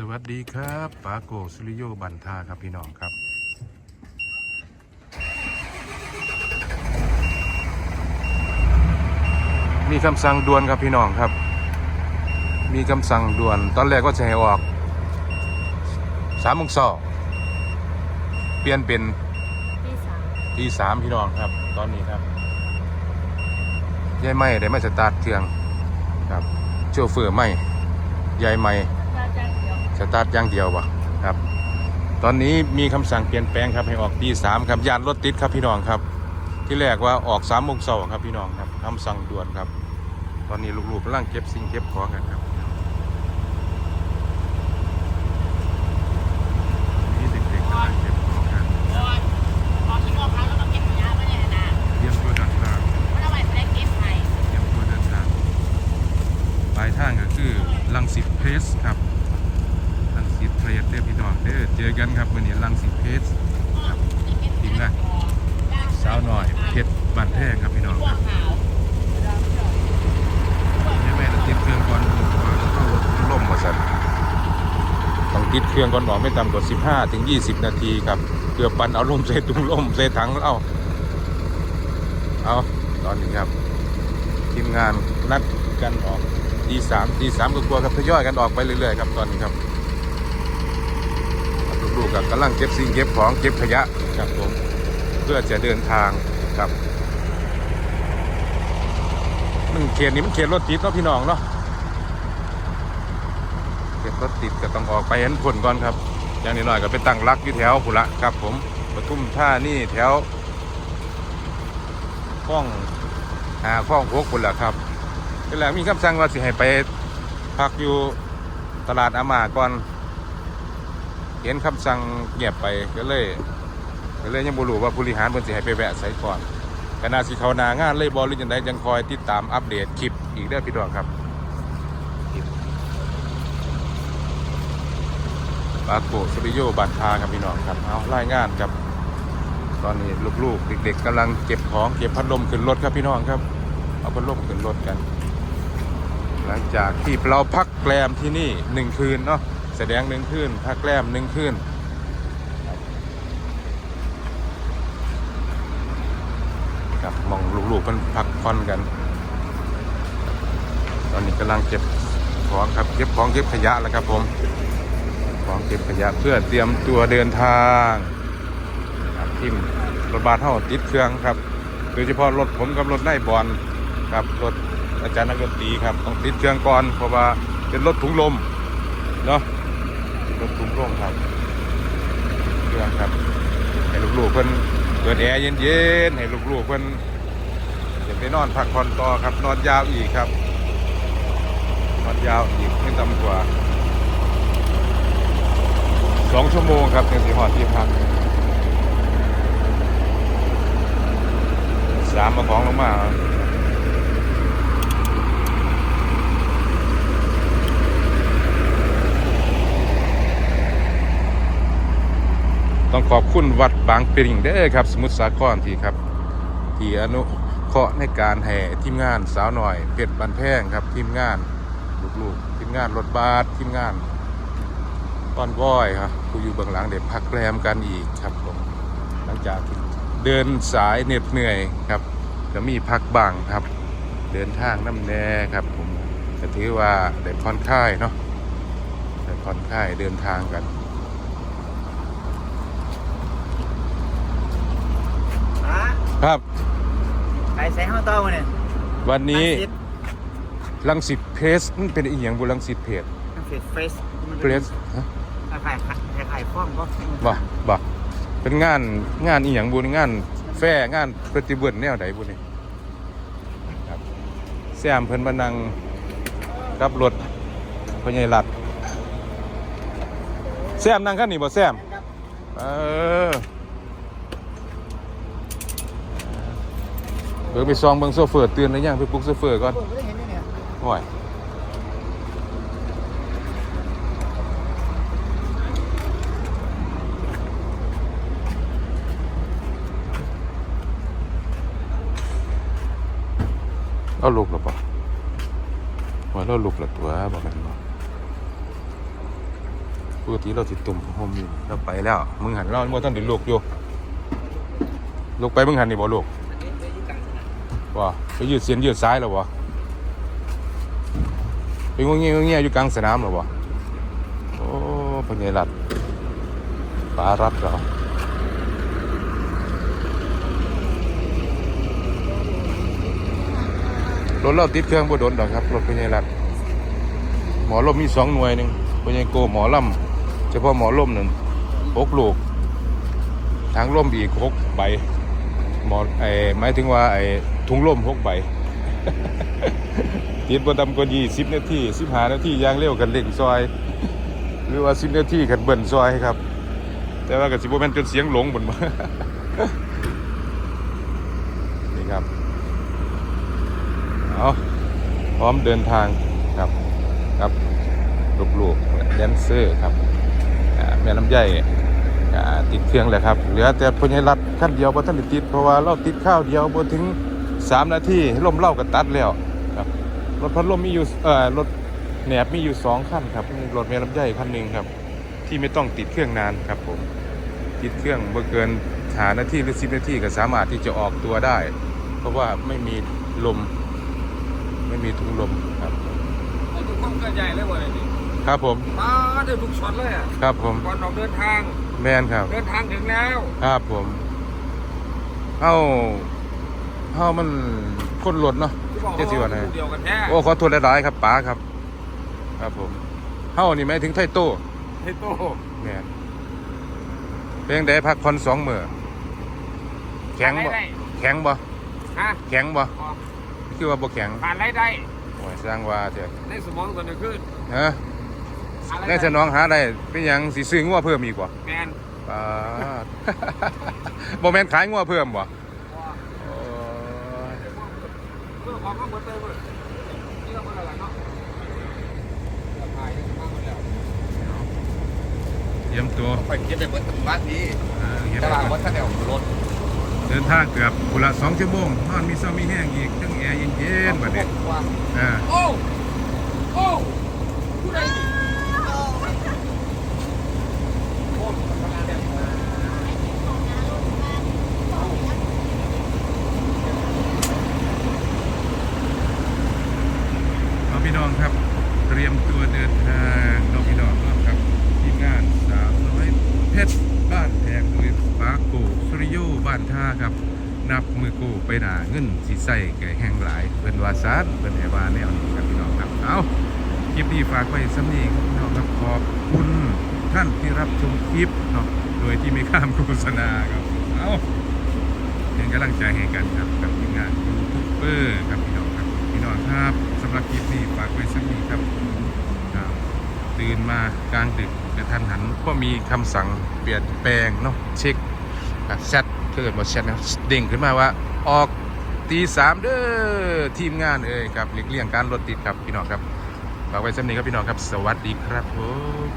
สวัสดีครับปาโกสุริโยบันทาครับพี่น้องครับ มีคำสั่งด่วนครับพี่น้องครับ มีคำสั่งด่วน ตอนแรกก็จะให้ออกสามโมงสองเปลี่ยนเป็นที่สามที่สามพี่น้องครับ ตอนนี้ครับยายไม่ได้ไม่สตาร์ทเครื่องครับโชเฟอร์ไม่ยายไม่ สตาร์ทอย่างเดียววะครับ ตอนนี้มีคำสั่งเปลี่ยนแปลงครับให้ออกตีสามครับยานรถติดครับพี่น้องครับ ที่แรกว่าออกสามโมงเช้าครับพี่น้องครับคำสั่งด่วนครับ ตอนนี้ลูกๆกำลังเก็บสิ่งเก็บของกันครับนี่เด็กๆกำลังเก็บของกัน พอคิดว่าพักแล้วก็เก็บขยะไม่ได้นะ เตรียมตัวเดินทาง ไม่ได้ไปไม่ได้เก็บไผ่ เตรียมตัวเดินทางปลายทางก็คือลังสิตเพรสครับลังสิตเพรสเด้อพี่น้องเด้อเจอกันครับวันนี้ลังสิตเพรสครับทีมงานสาวหน่อยเพชร บ้านแพงครับพี่น้องครับขาวยังไม่ติดเครื่องก่อนเข้ารถล่มมาสั่นต้องติดเครื่องก่อนออกไม่ต่ำกว่า 15 ถึง 20 นาทีครับเพื่อปันเอาลมใส่ตุ้งล่มใส่ถังแล้วเอาเอาตอนนี้ครับทีมงานนัดกันออกตีสามตีสามก็กลัวครับทยอยกันออกไปเรื่อยๆครับตอนนี้ครับลูกๆกับกำลังเก็บสิ่งเก็บของเก็บขยะครับผมเพื่อจะเดินทางครับ มันเขตนี้มันเขตรถติดเนาะพี่น้องเนาะเขตรถติดก็ต้องออกไปเห็นผลก่อนครับ อย่างนี้หน่อยก็ไปตั้งรักอยู่แถวผุละครับ ผมปทุมท่านี่แถวห้องหาข้องพวกคนละครับก็แล้วมีคำสั่งว่าสิให้ไปพักอยู่ตลาดอามาก่อนเห็นคำสั่งเงียบไปก็เลยก็เลยยังบ่รู้ว่าผู้บริหารเพิ่นสิให้ไปแวะใส่ก่อน ขณะสิเขานางานเลยบ่หรือจังไดจังคอยติดตามอัปเดตคลิปอีกเด้อพี่น้องครับคลิปาโกสริโยบันทาครับพี่น้องครับเอารายงานครับตอนนี้ลูกๆเด็กๆกำลังเก็บของเก็บพัดลมขึ้นรถครับพี่น้องครับ เอาพัดลมขึ้นรถกัน หลังจากที่เราพักแกรมที่นี่หนึ่งคืนเนาะแสดงหนึ่งคืนพักแกรมหนึ่งคืน ครับมองลูกๆมันพักผ่อนกัน ตอนนี้กำลังเก็บของครับเก็บของเก็บขยะแล้วครับผมของเก็บขยะเพื่อเตรียมตัวเดินทางครับทีมรถบัสเท่าติดเครื่องครับโดยเฉพาะรถผมกับรถไล่บอลครับรถอาจารย์นักดนตรีครับต้องติดเครื่องก่อนเพราะว่าเป็นรถถุงลมเนาะรถถุงลมครับเครื่องครับให้ลูกๆเพิ่น เปิดแอร์เย็นๆให้ลูกๆเพิ่นเดี๋ยวไปนอนพักผ่อนต่อครับนอนยาวอีกครับนอนยาวอีกไม่ต่ำกว่าสองชั่วโมงครับถึงสีหอดที่พักสามมาของลงมา ต้องขอบคุณวัดบางปริงเด้อครับ สมุทรสาครที่ครับ ที่อนุเคราะห์ในการแห่ทีมงานสาวหน่อยเพชรบันแพงครับทีมงานลูกๆทีมงานรถบัสทีมงานต้อนว้อยครับผู้อยู่เบื้องหลังเด็กพักแรมกันอีกครับผมหลังจากเดินสายเหน็ดเหนื่อยครับก็มีพักบางครับ เดินทางน้ำแน่ครับผมก็ถือว่าได้ผ่อนคลายเนาะได้ผ่อนคลายเดินทางกัน ฮะ ครับไปใส่ห้องต่อมาเนี่ยวันนี้เฟซลังสิตเพสมันเป็นอีกอย่างบุลังสิตเพจเฟซเฟซเพสฮะขายขายขายฟ้องก็บ่บ่เป็นงานงานอีหยังบุญงาน แฟร์งานปฏิบัติแนวใดบุนี่ครับแซมเพิ่นมานั่งกับรถพญายรัดแซมนั่งคันนี้บ่แซมเออ เบิ่งไปซองเบิ่งโซเฟอร์ตื่นหรือยังไปปลุกโซเฟอร์ก่อนไม่ได้เห็นเนี่ยโอ้ยเอาลูกหรือเปล่าว่าเราลูกหรือตัวบอกกันบ่ปกติเราสิตุ่มโฮมอยู่เราไปแล้ว มึงหันเราบ่ทันได้ลูกอยู่ลูกไปมึงหันนี่บ่ลูก บ่ไปยืดเส้นยืดซ้ายแล้วบ่ไปงงเงี้ยงงเงี้ยอยู่กลางสนามแล้วบ่โอ้พญารัดปลารัดเหรอรถเราติดเครื่องบ่โดนดอกครับรถพญารัดหมอลมมีสองหน่วยหนึ่งพญาโกหมอลำเฉพาะหมอลมหนึ่งหกลูกทางลมอีกหกใบหมอไอ้หมายถึงว่าไอ้ ถุงลมหกใบติดบ่ต่ำกว่า20นาที15นาทียางเร็วกันเร่งซอย หรือว่า10นาทีกันเบิ่นซอยครับ แต่ว่าก็สิบ่แม่นจนเสียงหลงบ่นบ่นี่ครับเอาพร้อมเดินทางครับครับลูกๆแดนเซอร์ครับแม่ลำไยอ่ติดเครื่องแล้วครับ เหลือแต่พญรัตขั้นเดียวบ่ทันติด เพราะว่าเราติดข้าวเดียวบ่ถึง 3นาทีลมเล่าก็ตัดแล้วครับรถพัดลมมีอยู่เอ่อรถแหนบมีอยู่2คันครับมีรถเมล์ลำไยคันหนึงครับ ที่ไม่ต้องติดเครื่องนานครับผมติดเครื่องบ่เกินหานาทีหรือ10นาทีก็สามารถที่จะออกตัวได้ เพราะว่าไม่มีลม ไม่มีถุงลมครับไอ้ทุกคนก็ใหญ่เลยวันนี้ครับผมมาได้ทุกช็อตเลยอะครับผมก่อนออกเดินทางแมนครับ เดินทางถึงแล้ว ครับผมเฮา เฮามันคนรถเนาะที่บอกเจ๊สิว่าไงคู่เดียวกันแท้โอ้ขอโทษหลายๆครับป๋าครับ ครับผมเฮานี่หมายถึงไทโต้เฮ้ยโตแม่นเพลงใดพักคอนสองมื้อแข็งบ่ผ่านไรได้แข็งบ่ฮะแข็งบ่อ๋อคือว่าบ่แข็งผ่านไรได้โอ้ยสร้างว่าเถอะในสมองตัวนี้ขึ้นฮะอะไรได้สนองหาได้เป็นหยังสิซื้องัวเพิ่มอีกบ่แมนป๋าบ่แม่นขายงัวเพิ่มบ่โอ้ย เพื่อความก็เหมือนเดิมเลยนี่ก็เหมือนอะไรเนาะจะพายมากกว่าแล้วเตรียมตัวไปเก็บไปเบิดตำบ้านนี้เอ่อเฮ็ดตให้ลาดก่อน วัดท่าแนวรถเดินทางเกือบกุละสองชั่วโมงนอนมีเศร้ามีแห้งอีกจังแอร์เย็นๆแบบนี้ว่าอ่าโอ้ โอ้ผู้ใดดิโอ้ทำงานแบบ เอาพี่น้องครับ เตรียมตัวเดินทางน้องพี่น้องร่วมกับทีมงานสาวน้อยเพชรบ้านแพงโดยปาโกสุริโยบ้านท่าครับ นับมือโกูไปหนาเงินสีใส่แก่แห้งหลายเป็นวาซานเป็นแหวาแนวนี้ครับพี่น้องครับเอาคลิปนี้ฝากไว้สำนีครับพี่น้องครับขอบคุณท่านที่รับชมคลิปเนาะโดยที่ไม่ข้ามโฆษณาครับเอาเป็นกำลังใจให้กันครับกับทีมงานยูทูบเบอร์ครับพี่น้องครับพี่น้องครับสำหรับคลิปนี้ฝากไว้สักนิดครับครับตื่นมากลางดึกกระทันหันก็มีคำสั่งเปลี่ยนแปลงเนาะเช็ค แซดเกิดมาแชทนะเด้งขึ้นมาว่าออกตีสามเด้อทีมงานเอ่ยครับหลีกเลี่ยงการรถติดครับพี่น้องครับฝากไว้สักนี้ครับพี่น้องครับ สวัสดีครับผม